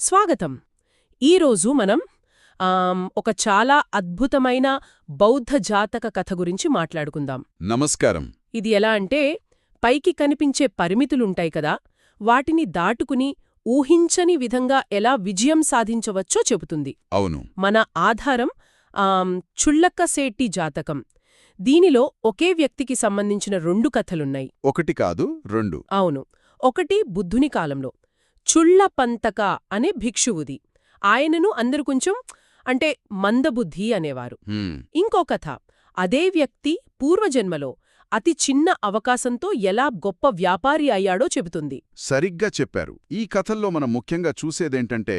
స్వాగతం. ఈరోజు మనం ఒక చాలా అద్భుతమైన బౌద్ధ జాతక కథ గురించి మాట్లాడుకుందాం. నమస్కారం. ఇది ఎలా అంటే పైకి కనిపించే పరిమితులుంటాయి కదా వాటిని దాటుకుని ఊహించని విధంగా ఎలా విజయం సాధించవచ్చో చెబుతుంది. అవును. మన ఆధారం ఆమ్, చుళ్ళక్కసేట్టి జాతకం. దీనిలో ఒకే వ్యక్తికి సంబంధించిన రెండు కథలున్నాయి. ఒకటి కాదు రెండు. అవును. ఒకటి బుద్ధుని కాలంలో. చుళ్ళపంతక అనే భిక్షువుది. ఆయనను అందరు కొంచెం అంటే మందబుద్ధి అనేవారు. ఇంకో కథ. అదే వ్యక్తి పూర్వజన్మలో అతి చిన్న అవకాశంతో ఎలా గొప్ప వ్యాపారి అయ్యాడో చెబుతుంది. సరిగ్గా చెప్పారు. ఈ కథల్లో మనం ముఖ్యంగా చూసేదేంటంటే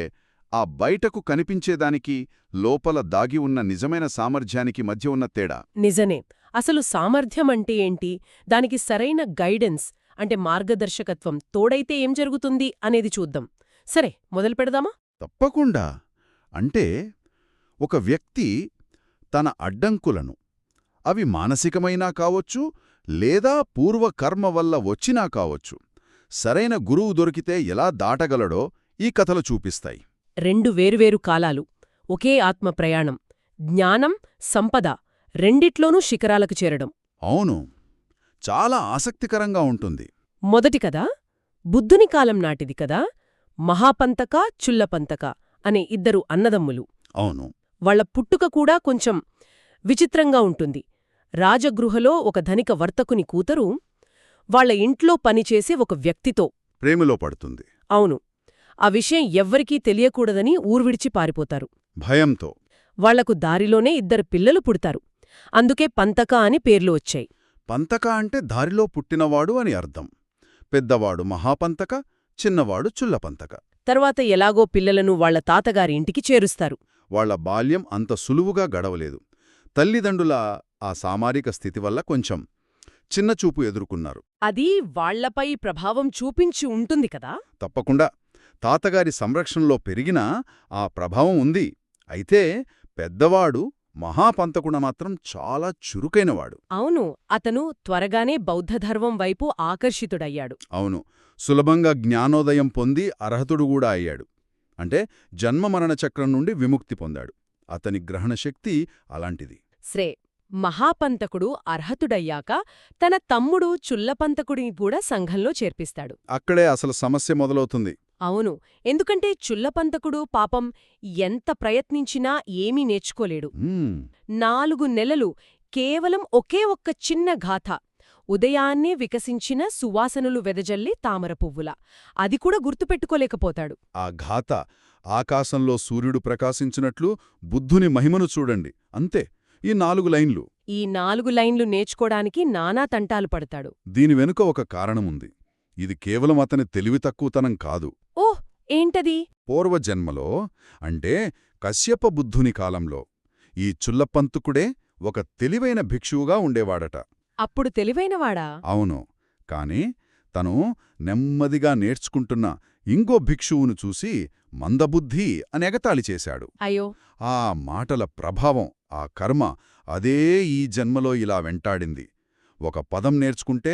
ఆ బయటకు కనిపించేదానికి లోపల దాగి ఉన్న నిజమైన సామర్థ్యానికి మధ్య ఉన్న తేడా. నిజనే అసలు సామర్థ్యం అంటే ఏంటి? దానికి సరైన గైడెన్స్ అంటే మార్గదర్శకత్వం తోడైతే ఏం జరుగుతుంది అనేది చూద్దాం. సరే మొదలు పెడదామా? తప్పకుండా. అంటే ఒక వ్యక్తి తన అడ్డంకులను అవి మానసికమైనా కావచ్చు లేదా పూర్వకర్మ వల్ల వచ్చినా కావచ్చు సరైన గురువు దొరికితే ఎలా దాటగలడో ఈ కథలు చూపిస్తాయి. రెండు వేరువేరు కాలాలు ఒకే ఆత్మ ప్రయాణం జ్ఞానం సంపద రెండిట్లోనూ శిఖరాలకు చేరడం. అవును. చాలా ఆసక్తికరంగా ఉంటుంది. మొదటి కదా బుద్ధుని కాలం నాటిది కదా మహాపంతక చుల్లపంతక అనే ఇద్దరు అన్నదమ్ములు. అవును. వాళ్ళ పుట్టుక కూడా కొంచెం విచిత్రంగా ఉంటుంది. రాజగృహలో ఒక ధనిక వర్తకుని కూతురు వాళ్ళ ఇంట్లో పనిచేసే ఒక వ్యక్తితో. ప్రేమలో పడుతుంది. అవును. ఆ విషయం ఎవ్వరికీ తెలియకూడదని ఊర్విడిచి పారిపోతారు. భయంతో. వాళ్ళకు దారిలోనే ఇద్దరు పిల్లలు పుడతారు. అందుకే పంతక అని పేర్లు వచ్చాయి. పంతక అంటే దారిలో పుట్టినవాడు అని అర్థం. పెద్దవాడు మహాపంతక చిన్నవాడు చుల్లపంతక. తర్వాత ఎలాగో పిల్లలను వాళ్ళ తాతగారి ఇంటికి చేరుస్తారు. వాళ్ళ బాల్యం అంత సులువుగా గడవలేదు. తల్లిదండ్రుల ఆ సామారిక స్థితి వల్ల కొంచెం చిన్నచూపు ఎదుర్కొన్నారు. అది వాళ్ళపై ప్రభావం చూపించి ఉంటుంది కదా? తప్పకుండా. తాతగారి సంరక్షణలో పెరిగినా ఆ ప్రభావం ఉంది. అయితే పెద్దవాడు మహాపంతకుణ మాత్రం చాలా చురుకైనవాడు. అవును అతను త్వరగానే బౌద్ధధర్మం వైపు ఆకర్షితుడయ్యాడు. అవును సులభంగా జ్ఞానోదయం పొంది అర్హతుడు కూడా అయ్యాడు. అంటే జన్మమరణ చక్రం నుండి విముక్తి పొందాడు. అతని గ్రహణశక్తి అలాంటిది. శ్రే మహాపంతకుడు అర్హతుడయ్యాక తన తమ్ముడు చుల్లపంతకుడిని కూడా సంఘంలో చేర్పిస్తాడు. అక్కడే అసలు సమస్య మొదలవుతుంది. అవును. ఎందుకంటే చుల్లపంతకుడు పాపం ఎంత ప్రయత్నించినా ఏమీ నేర్చుకోలేడు. నాలుగు నెలలు కేవలం ఒకే ఒక్క చిన్న గాథ. ఉదయాన్నే వికసించిన సువాసనలు వెదజల్లి తామర పువ్వుల. అది కూడా గుర్తుపెట్టుకోలేకపోతాడు. ఆ ఘాత ఆకాశంలో సూర్యుడు ప్రకాశించినట్లు బుద్ధుని మహిమను చూడండి. అంతే. ఈ నాలుగు లైన్లు. ఈ నాలుగు లైన్లు నేర్చుకోడానికి నానా తంటాలు పడతాడు. దీని వెనుక ఒక కారణముంది. ఇది కేవలం అతని తెలివి తక్కువతనం కాదు. ఓహ్! ఏంటది? పూర్వజన్మలో అంటే కశ్యప బుద్ధుని కాలంలో ఈ చుల్లపంతుకుడే ఒక తెలివైన భిక్షువుగా ఉండేవాడట. అప్పుడు తెలివైనవాడా? అవును కాని తను నెమ్మదిగా నేర్చుకుంటున్న ఇంకో భిక్షువును చూసి మందబుద్ధి అని ఎగతాళి చేశాడు. అయ్యో! ఆ మాటల ప్రభావం ఆ కర్మ అదే ఈ జన్మలో ఇలా వెంటాడింది. ఒక పదం నేర్చుకుంటే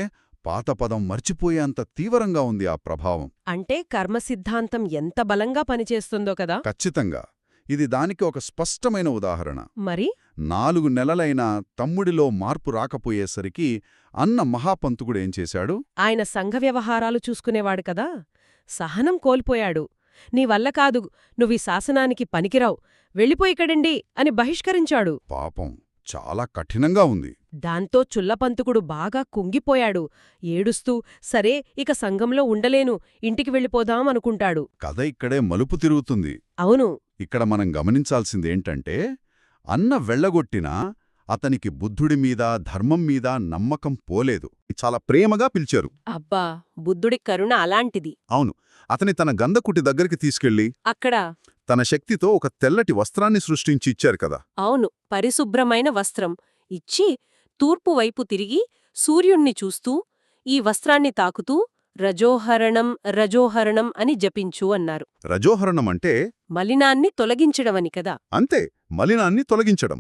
పాత పదం మర్చిపోయేంత తీవ్రంగా ఉంది ఆ ప్రభావం. అంటే కర్మ సిద్ధాంతం ఎంత బలంగా పనిచేస్తుందో కదా? ఖచ్చితంగా. ఇది దానికి ఒక స్పష్టమైన ఉదాహరణ. మరి? నాలుగు నెలలైన తమ్ముడిలో మార్పు రాకపోయేసరికి అన్న మహాపంతుకుడేం చేశాడు? ఆయన సంఘ వ్యవహారాలు చూసుకునేవాడు కదా? సహనం కోల్పోయాడు. నీ వల్ల కాదు నువ్వీ శాసనానికి పనికిరావు. వెళ్ళిపోయికడండి అని బహిష్కరించాడు. పాపం. చాలా కఠినంగా ఉంది. దాంతో చుల్లపంతుకుడు బాగా కుంగిపోయాడు. ఏడుస్తూ సరే ఇక సంఘంలో ఉండలేను ఇంటికి వెళ్ళిపోదాం అనుకుంటాడు కథ ఇక్కడే మలుపు తిరుగుతుంది. అవును. ఇక్కడ మనం గమనించాల్సిందేంటంటే అన్న వెళ్ళగొట్టినా అతనికి బుద్ధుడి మీద ధర్మం మీద నమ్మకం పోలేదు. చాలా ప్రేమగా పిలిచారు. అబ్బా బుద్ధుడి కరుణ అలాంటిది. అవును. అతని తన గంధకుటి దగ్గరికి తీసుకెళ్ళి అక్కడ తన శక్తితో ఒక తెల్లటి వస్త్రాన్ని సృష్టించి ఇచ్చారు కదా. అవును పరిశుభ్రమైన వస్త్రం. ఇచ్చి తూర్పు వైపు తిరిగి సూర్యుణ్ణి చూస్తూ ఈ వస్త్రాన్ని తాకుతూ రజోహరణం రజోహరణం అని జపించు అన్నారు. రజోహరణం అంటే? మలినాన్ని తొలగించడమని కదా. అంతే మలినాన్ని తొలగించడం.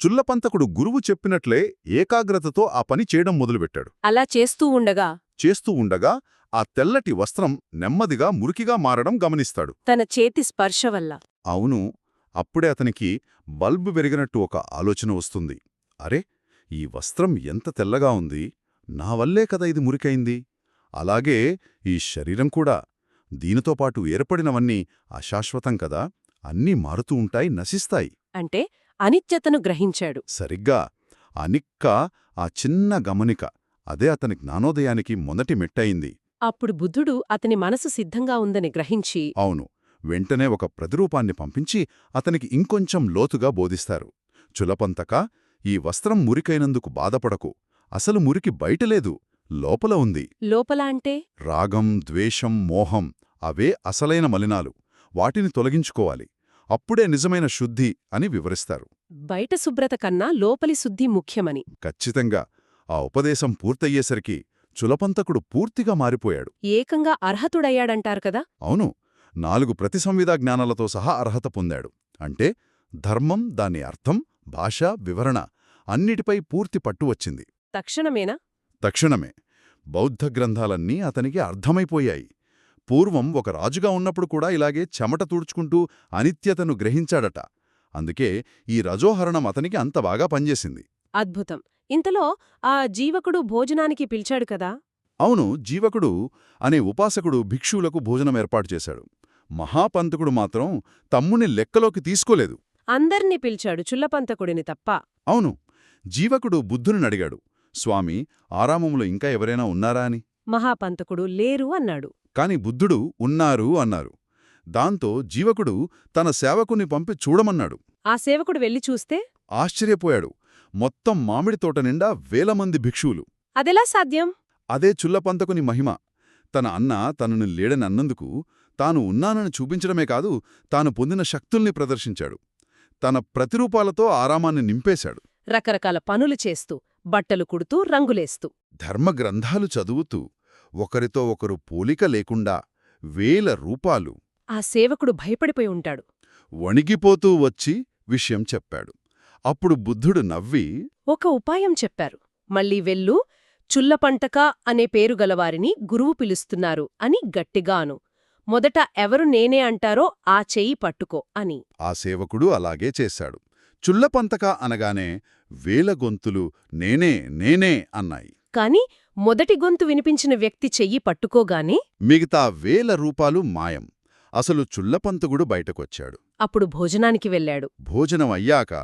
చుల్లపంతకుడు గురువు చెప్పినట్లే ఏకాగ్రతతో ఆ పని చేయడం మొదలుపెట్టాడు. అలా చేస్తూ ఉండగా చేస్తూ ఉండగా ఆ తెల్లటి వస్త్రం నెమ్మదిగా మురికిగా మారడం గమనిస్తాడు. తన చేతి స్పర్శ వల్ల. అవును అప్పుడే అతనికి బల్బు పెరిగినట్టు ఒక ఆలోచన వస్తుంది. అరే ఈ వస్త్రం ఎంత తెల్లగా ఉంది. నా వల్లే కదా ఇది మురికైంది. అలాగే ఈ శరీరం కూడా. దీనితో పాటు ఏర్పడినవన్నీ అశాశ్వతం కదా. అన్నీ మారుతూ ఉంటాయి నశిస్తాయి. అంటే అనిత్యతను గ్రహించాడు. సరిగ్గా అనిక్క ఆ చిన్న గమనిక అదే అతని జ్ఞానోదయానికి మొదటి మెట్టయింది. అప్పుడు బుద్ధుడు అతని మనసు సిద్ధంగా ఉందని గ్రహించి అవును వెంటనే ఒక ప్రతిరూపాన్ని పంపించి అతనికి ఇంకొంచెం లోతుగా బోధిస్తారు. చులపంతక ఈ వస్త్రం మురికైనందుకు బాధపడకు. అసలు మురికి బయటలేదు లోపల ఉంది. లోపల అంటే? రాగం ద్వేషం మోహం అవే అసలైన మలినాలు. వాటిని తొలగించుకోవాలి. అప్పుడే నిజమైన శుద్ధి అని వివరిస్తారు. బయట శుభ్రత కన్నా లోపలి శుద్ధి ముఖ్యమని. ఖచ్చితంగా ఆ ఉపదేశం పూర్తయ్యేసరికి చులపంతకుడు పూర్తిగా మారిపోయాడు. ఏకంగా అర్హతుడయ్యాడంటారు కదా? అవును నాలుగు ప్రతిసంవిధా జ్ఞానాలతో సహా అర్హత పొందాడు. అంటే ధర్మం దాని అర్థం భాష వివరణ అన్నిటిపై పూర్తి పట్టు వచ్చింది. తక్షణమేనా? తక్షణమే. బౌద్ధ గ్రంథాలన్నీ అతనికి అర్థమైపోయాయి. పూర్వం ఒక రాజుగా ఉన్నప్పుడు కూడా ఇలాగే చెమట తుడుచుకుంటూ అనిత్యతను గ్రహించాడట. అందుకే ఈ రజోహరణం అతనికి అంత బాగా పనిచేసింది. అద్భుతం. ఇంతలో ఆ జీవకుడు భోజనానికి పిలిచాడు కదా. అవును జీవకుడు అనే ఉపాసకుడు భిక్షువులకు భోజనం ఏర్పాటు చేశాడు. మహాపంతకుడు మాత్రం తమ్ముని లెక్కలోకి తీసుకోలేదు. అందర్నీ పిలిచాడు చుల్లపంతకుడిని తప్ప. అవును జీవకుడు బుద్ధుని అడిగాడు స్వామి ఆరామంలో ఇంకా ఎవరైనా ఉన్నారా అని? మహాపంతకుడు లేరు అన్నాడు. కాని బుద్ధుడు ఉన్నారు అన్నారు. దాంతో జీవకుడు తన సేవకుని పంపి చూడమన్నాడు. ఆ సేవకుడు వెళ్ళి చూస్తే? ఆశ్చర్యపోయాడు. మొత్తం మామిడి తోట నిండా వేలమంది భిక్షువులు. అదెలా సాధ్యం? అదే చుల్లపంతకుని మహిమ. తన అన్న తనను లేడనన్నందుకు తాను ఉన్నానని చూపించడమే కాదు తాను పొందిన శక్తుల్ని ప్రదర్శించాడు. తన ప్రతిరూపాలతో ఆరామాన్ని నింపేశాడు. రకరకాల పనులు చేస్తూ బట్టలు కుడుతూ రంగులేస్తూ. ధర్మగ్రంథాలు చదువుతూ ఒకరితో ఒకరు పోలిక లేకుండా వేల రూపాలు. ఆ సేవకుడు భయపడిపోయి ఉంటాడు. వణిగిపోతూ వచ్చి విషయం చెప్పాడు. అప్పుడు బుద్ధుడు నవ్వి ఒక ఉపాయం చెప్పారు. మళ్ళీ వెళ్ళు చుల్లపంటక అనే పేరు గలవారిని గురువు పిలుస్తున్నారు అని గట్టిగాను. మొదట ఎవరు నేనే అంటారో ఆ చెయ్యి పట్టుకో అని. ఆ సేవకుడు అలాగే చేశాడు. చుల్లపంతక అనగానే వేల గొంతులు నేనే నేనే అన్నాయి. కాని మొదటి గొంతు వినిపించిన వ్యక్తి చెయ్యి పట్టుకోగానే మిగతా వేల రూపాలు మాయం. అసలు చుల్లపంతకుడు బయటకొచ్చాడు. అప్పుడు భోజనానికి వెళ్ళాడు. భోజనం అయ్యాక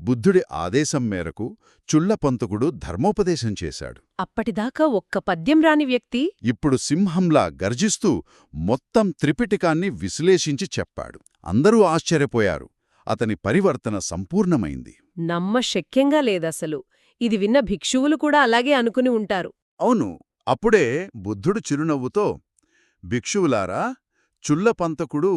బుద్ధుడి ఆదేశం మేరకు చుల్లపంతకుడు ధర్మోపదేశం చేశాడు. అప్పటిదాకా ఒక్క పద్యం రాని వ్యక్తి ఇప్పుడు సింహంలా గర్జిస్తూ మొత్తం త్రిపిటికాన్ని విశ్లేషించి చెప్పాడు. అందరూ ఆశ్చర్యపోయారు. అతని పరివర్తన సంపూర్ణమైంది. నమ్మశక్యంగా లేదసలు. ఇది విన్న భిక్షువులు కూడా అలాగే అనుకుని ఉంటారు. అవును. అప్పుడే బుద్ధుడు చిరునవ్వుతో భిక్షువులారా చుల్లపంతకుడు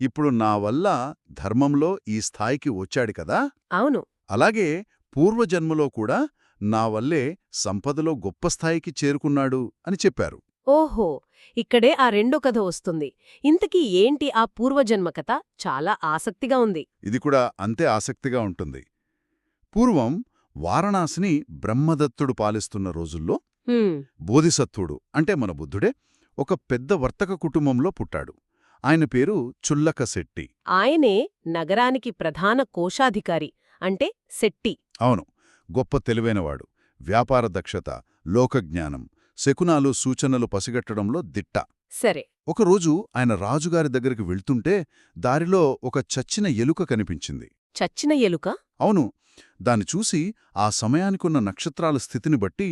ఇప్పుడు నా వల్ల ధర్మంలో ఈ స్థాయికి వచ్చాడు కదా? అవును. అలాగే పూర్వజన్మలో కూడా నా వల్లే సంపదలో గొప్ప స్థాయికి చేరుకున్నాడు అని చెప్పారు. ఓహో! ఇక్కడే ఆ రెండో కథ వస్తుంది. ఇంతకీ ఏంటి ఆ పూర్వజన్మ కథ? చాలా ఆసక్తిగా ఉంది. ఇది కూడా అంతే ఆసక్తిగా ఉంటుంది. పూర్వం వారణాసిని బ్రహ్మదత్తుడు పాలిస్తున్న రోజుల్లో బోధిసత్వుడు అంటే మన బుద్ధుడే ఒక పెద్ద వర్తక కుటుంబంలో పుట్టాడు. ఆయన పేరు చుల్లక శెట్టి ఆయనే నగరానికి ప్రధాన కోశాధికారి అంటే శెట్టి. అవును గొప్ప తెలివైనవాడు వ్యాపార దక్షత లోకజ్ఞానం శకునాలు సూచనలు పసిగట్టడంలో దిట్ట. సరే. ఒకరోజు ఆయన రాజుగారి దగ్గరికి వెళ్తుంటే దారిలో ఒక చచ్చిన ఎలుక కనిపించింది. చచ్చిన ఎలుక? అవును దాన్ని చూసి ఆ సమయానికున్న నక్షత్రాల స్థితిని బట్టి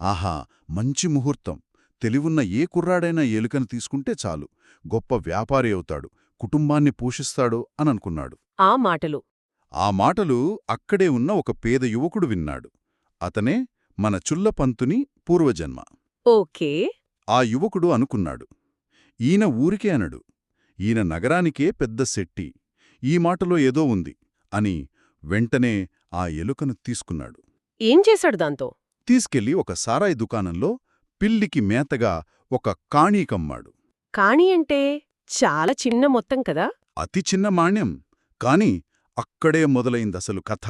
ఆహా మంచి ముహూర్తం. తెలివున్న ఏ కుర్రాడైనా ఎలుకను తీసుకుంటే చాలు. గొప్ప వ్యాపారి అవుతాడు. కుటుంబాన్ని పోషిస్తాడు అని అనుకున్నాడు ఆ మాటలు. ఆ మాటలు అక్కడే ఉన్న ఒక పేద యువకుడు విన్నాడు. అతనే మన చుల్లపంతుని పూర్వజన్మ. ఓకే. ఆ యువకుడు అనుకున్నాడు. ఈయన ఊరికే అనడు. ఈయన నగరానికే పెద్ద శెట్టి. ఈ మాటలో ఏదో ఉంది అని వెంటనే ఆ ఎలుకను తీసుకున్నాడు. ఏం చేశాడు దాంతో? తీసుకెళ్ళి ఒక సారాయి దుకాణంలో పిల్లికి మేతగా ఒక కాణీకమ్మాడు. కాణి అంటే చాలా చిన్న మొత్తం కదా? అతి చిన్న మాణ్యం కాని అక్కడే మొదలైందసలు కథ.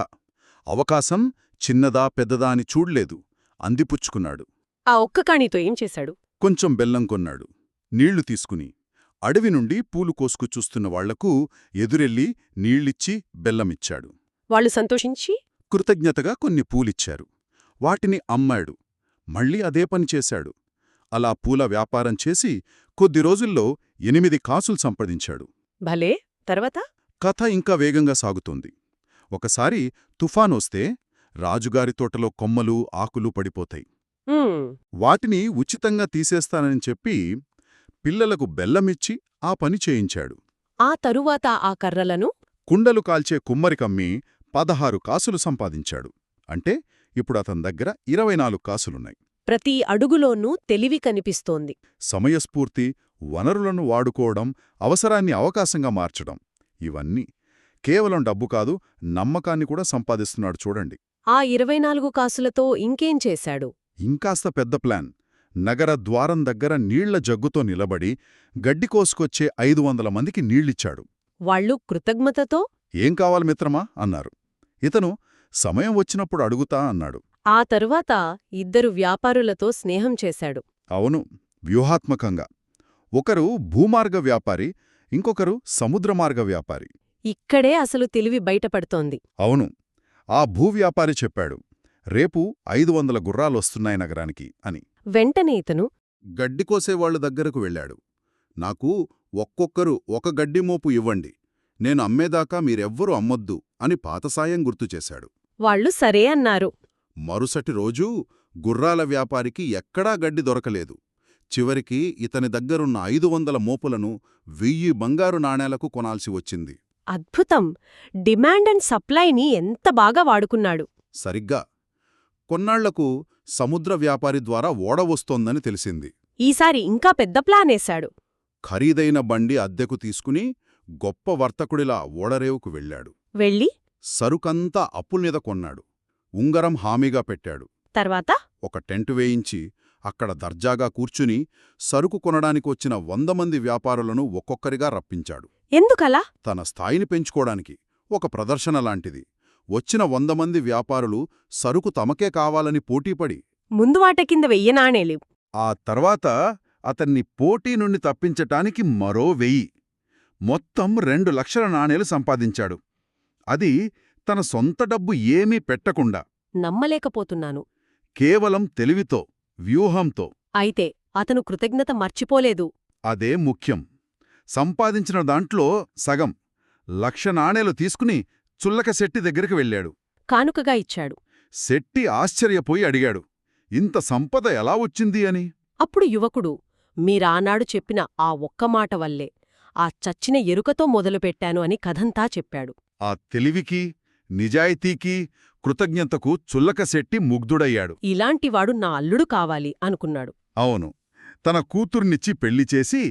అవకాశం చిన్నదా పెద్దదా అని చూడ్లేదు అందిపుచ్చుకున్నాడు. ఆ ఒక్క కాణితో ఏం చేశాడు? కొంచెం బెల్లం కొన్నాడు నీళ్ళు తీసుకుని. అడవి నుండి పూలు కోసుకు చూస్తున్న వాళ్ళకు ఎదురెళ్ళి నీళ్ళిచ్చి బెల్లమిచ్చాడు. వాళ్ళు సంతోషించి? కృతజ్ఞతగా కొన్ని పూలిచ్చారు. వాటిని అమ్మాడు. మళ్ళీ అదే పని చేశాడు. అలా పూల వ్యాపారం చేసి కొద్ది రోజుల్లో ఎనిమిది కాసులు సంపాదించాడు. భలే! తర్వాత? కథ ఇంకా వేగంగా సాగుతోంది. ఒకసారి తుఫానొస్తే రాజుగారి తోటలో కొమ్మలు ఆకులు పడిపోతాయి. వాటిని ఉచితంగా తీసేస్తానని చెప్పి పిల్లలకు బెల్లమిచ్చి ఆ పని చేయించాడు. ఆ తరువాత ఆ కర్రలను? కుండలు కాల్చే కుమ్మరికమ్మి పదహారు కాసులు సంపాదించాడు. అంటే ఇప్పుడు అతని దగ్గర ఇరవై నాలుగు కాసులున్నాయి. ప్రతి అడుగులోనూ తెలివి కనిపిస్తోంది. సమయస్ఫూర్తి వనరులను వాడుకోవడం అవసరాన్ని అవకాశంగా మార్చడం ఇవన్నీ కేవలం డబ్బు కాదు నమ్మకాన్ని కూడా సంపాదిస్తున్నాడు చూడండి. ఆ ఇరవై నాలుగు కాసులతో ఇంకేం చేశాడు? ఇంకాస్త పెద్ద ప్లాన్. నగర ద్వారం దగ్గర నీళ్ళ జగ్గుతో నిలబడి గడ్డి కోసుకొచ్చే ఐదు వందల మందికి నీళ్ళిచ్చాడు వాళ్ళు కృతజ్ఞతతో? ఏం కావాలి మిత్రమా? అన్నారు. ఇతను సమయం వచ్చినప్పుడు అడుగుతా అన్నాడు. ఆ తరువాత ఇద్దరు వ్యాపారులతో స్నేహం చేశాడు. అవును వ్యూహాత్మకంగా. ఒకరు భూమార్గ వ్యాపారి ఇంకొకరు సముద్రమార్గ వ్యాపారి. ఇక్కడే అసలు తెలివి బయటపడుతోంది. అవును ఆ భూవ్యాపారి చెప్పాడు రేపు ఐదు వందల గుర్రాలొస్తున్నాయి నగరానికి అని. వెంటనే ఇతను గడ్డి కోసేవాళ్ళ దగ్గరకు వెళ్ళాడు. నాకు ఒక్కొక్కరు ఒక గడ్డి మోపు ఇవ్వండి. నేను అమ్మేదాకా మీరెవ్వరూ అమ్మొద్దు అని పాతసాయం గుర్తుచేశాడు వాళ్ళు సరే అన్నారు. మరుసటి రోజూ గుర్రాల వ్యాపారికి ఎక్కడా గడ్డి దొరకలేదు. చివరికి ఇతని దగ్గరున్న ఐదు వందల మోపులను వెయ్యి బంగారు నాణేలకు కొనాల్సి వచ్చింది. అద్భుతం! డిమాండ్ అండ్ సప్లైని ఎంత బాగా వాడుకున్నాడు. సరిగ్గా! కొన్నాళ్ళకు సముద్ర వ్యాపారి ద్వారా ఓడ వస్తోందని తెలిసింది. ఈసారి ఇంకా పెద్ద ప్లానేశాడు. ఖరీదైన బండి అద్దెకు తీసుకుని గొప్ప వర్తకుడిలా ఓడరేవుకు వెళ్ళాడు. వెళ్ళి సరుకంతా అప్పుల్మీద కొన్నాడు. ఉంగరం హామీగా పెట్టాడు. తర్వాత? ఒక టెంటు వేయించి అక్కడ దర్జాగా కూర్చుని సరుకు కొనడానికి వచ్చిన వంద మంది వ్యాపారులను ఒక్కొక్కరిగా రప్పించాడు. ఎందుకలా? తన స్థాయిని పెంచుకోడానికి ఒక ప్రదర్శన లాంటిది. వచ్చిన వంద మంది వ్యాపారులు సరుకు తమకే కావాలని పోటీపడి ముందు వాట కింద వెయ్యి నాణేలు. ఆ తర్వాత అతన్ని పోటీ నుండి తప్పించటానికి మరో వెయ్యి. మొత్తం రెండు లక్షల నాణేలు సంపాదించాడు. అది తన సొంత డబ్బు ఏమీ పెట్టకుండా నమ్మలేకపోతున్నాను. కేవలం తెలివితో వ్యూహంతో. అయితే అతను కృతజ్ఞత మర్చిపోలేదు. అదే ముఖ్యం. సంపాదించిన దాంట్లో సగం లక్ష నాణేలు తీసుకుని చుల్లక శెట్టి దగ్గరికి వెళ్ళాడు. కానుకగా ఇచ్చాడు. శెట్టి ఆశ్చర్యపోయి అడిగాడు ఇంత సంపద ఎలా వచ్చింది అని. అప్పుడు యువకుడు మీరానాడు చెప్పిన ఆ ఒక్క మాట వల్లే ఆ చచ్చిన ఎరుకతో మొదలుపెట్టాను అని కథంతా చెప్పాడు. ఆ తెలివికి నిజాయితీకి కృతజ్ఞతకు చుల్లక శెట్టి ముగ్ధుడయ్యాడు. ఇలాంటివాడు నా అల్లుడు కావాలి అనుకున్నాడు. అవును. తన కూతుర్నిచ్చి పెళ్ళి చేసి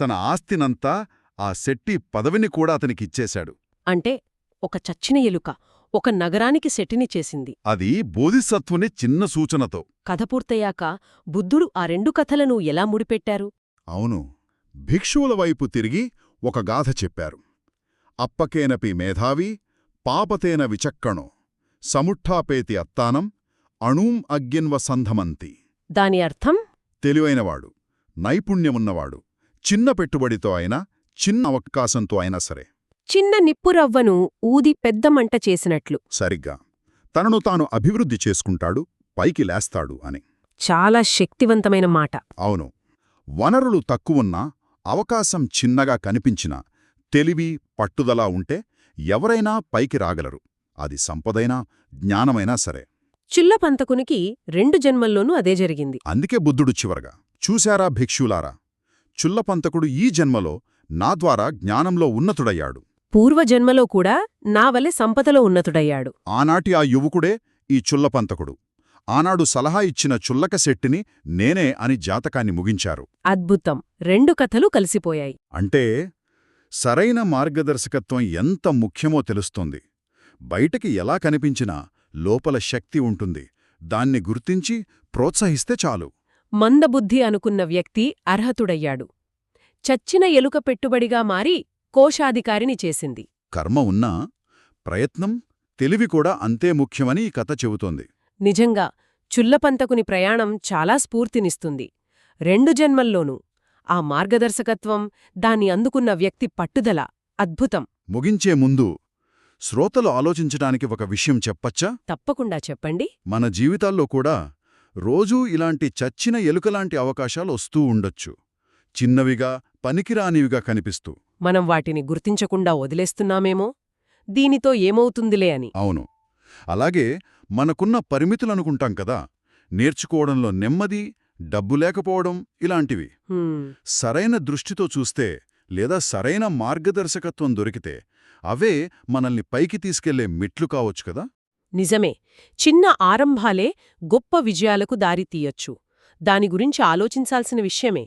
తన ఆస్తినంతా ఆ శెట్టి పదవిని కూడా అతనికిచ్చేశాడు. అంటే ఒక చచ్చిన ఎలుక ఒక నగరానికి సెట్టిని చేసింది. అది బోధిసత్వుని చిన్న సూచనతో. కథ పూర్తయ్యాక బుద్ధుడు ఆ రెండు కథలను ఎలా ముడిపెట్టారు? అవును. భిక్షువుల వైపు తిరిగి ఒక గాథ చెప్పారు. అప్పకేనపి మేధావి పాపతేన విచక్కణో సముఠ్ఠాపేతి అత్తానం అణూం అగ్గిన్వ సంధమంతి. దాని అర్థం? తెలివైనవాడు నైపుణ్యమున్నవాడు చిన్న పెట్టుబడితో అయినా చిన్న అవకాశంతో అయినా సరే. చిన్న నిప్పురవ్వను ఊది పెద్ద మంట చేసినట్లు. సరిగ్గా. తనను తాను అభివృద్ధి చేసుకుంటాడు పైకి లేస్తాడు అని. చాలా శక్తివంతమైన మాట. అవును. వనరులు తక్కువున్నా అవకాశం చిన్నగా కనిపించినా తెలివి పట్టుదల ఉంటే ఎవరైనా పైకి రాగలరు. అది సంపదైనా జ్ఞానమైనా సరే. చిల్లపంతకునికి రెండు జన్మల్లోనూ అదే జరిగింది. అందుకే బుద్ధుడు చివరగా చూశారా భిక్షులారా చుల్లపంతకుడు ఈ జన్మలో నా ద్వారా జ్ఞానంలో ఉన్నతుడయ్యాడు. పూర్వజన్మలో కూడా నా వలె సంపదలో ఉన్నతుడయ్యాడు. ఆనాటి ఆ యువకుడే ఈ చుల్లపంతకుడు ఆనాడు సలహా ఇచ్చిన చుల్లక శెట్టిని నేనే అని జాతకాన్ని ముగించారు. అద్భుతం. రెండు కథలు కలిసిపోయాయి. అంటే సరైన మార్గదర్శకత్వం ఎంత ముఖ్యమో తెలుస్తోంది. బయటకి ఎలా కనిపించినా లోపల శక్తి ఉంటుంది. దాన్ని గుర్తించి ప్రోత్సహిస్తే చాలు. మందబుద్ధి అనుకున్న వ్యక్తి అర్హతుడయ్యాడు. చచ్చిన ఎలుక పెట్టుబడిగా మారి కోశాధికారిని చేసింది. కర్మ ఉన్నా ప్రయత్నం తెలివి కూడా అంతే ముఖ్యమని ఈ కథ చెబుతోంది. నిజంగా చుల్లపంతకుని ప్రయాణం చాలా స్ఫూర్తినిస్తుంది. రెండు జన్మల్లోనూ ఆ మార్గదర్శకత్వం దాన్ని అందుకున్న వ్యక్తి పట్టుదల అద్భుతం. ముగించే ముందు శ్రోతలు ఆలోచించడానికి ఒక విషయం చెప్పచ్చా? తప్పకుండా చెప్పండి. మన జీవితాల్లో కూడా రోజూ ఇలాంటి చచ్చిన ఎలుకలాంటి అవకాశాలు వస్తూ ఉండొచ్చు. చిన్నవిగా పనికిరానివిగా కనిపిస్తూ. మనం వాటిని గుర్తించకుండా వదిలేస్తున్నామేమో? దీనితో ఏమవుతుందిలే అని. అవును. అలాగే మనకున్న పరిమితులనుకుంటాం కదా? నేర్చుకోవడంలో నెమ్మది డబ్బు లేకపోవడం ఇలాంటివి. సరైన దృష్టితో చూస్తే లేదా సరైన మార్గదర్శకత్వం దొరికితే అవే మనల్ని పైకి తీసుకెళ్ళే మెట్లు కావచ్చు కదా? నిజమే. చిన్న ఆరంభాలే గొప్ప విజయాలకు దారితీయొచ్చు. దాని గురించి ఆలోచించాల్సిన విషయమే.